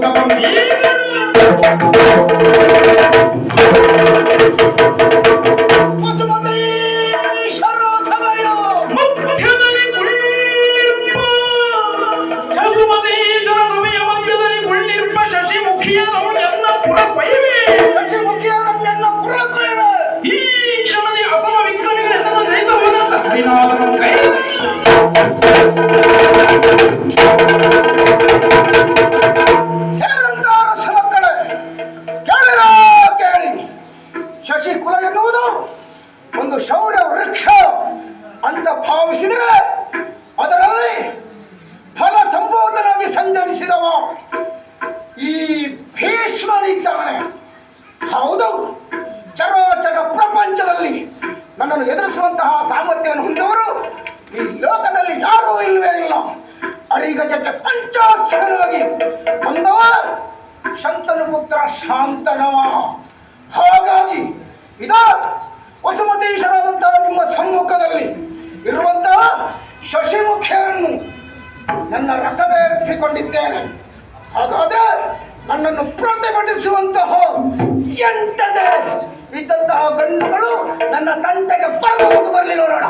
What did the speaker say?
nunca comigo. ವೃಕ್ಷ ಅಂತ ಭಾವಿಸಿದರೆ ಅದರಲ್ಲಿ ಫಲ ಸಂಬೋಧನಾಗಿ ಸಂಚರಿಸಿದವ ಈ ಭೀಷ್ಮನಿದ್ದಾನೆ. ಹೌದು ಚರೋಚರ ಪ್ರಪಂಚದಲ್ಲಿ ನನ್ನನ್ನು ಎದುರಿಸುವಂತಹ ಸಾಮರ್ಥ್ಯವನ್ನು ಹೊಂದಿದವರು ಈ ಲೋಕದಲ್ಲಿ ಯಾರೂ ಇಲ್ಲವೇ ಇಲ್ಲ. ಅರಿಗಜಕ್ಕೆ ಪಂಚಾಸನಾಗಿ ಬಂದವ ಶಂತನು ಪುತ್ರ ಶಾಂತನವ. ಹಾಗಾಗಿ ಇದ ಸಮ್ಮುಖದಲ್ಲಿ ಇರುವಂತಹ ಶಶಿಮುಖಿಯನ್ನು ನನ್ನ ರಥವೇರಿಸಿಕೊಂಡಿದ್ದೇನೆ ಹಾಗಾದ್ರೆ ನನ್ನನ್ನು ಪ್ರತಿಭಟಿಸುವಂತಹ ಎಂಟದೇ ಇದ್ದಂತಹ ಗಂಡುಗಳು ನನ್ನ ತಂಟೆಗೆ ಬರಬಹುದು ಬರಲಿ ನೋಡೋಣ.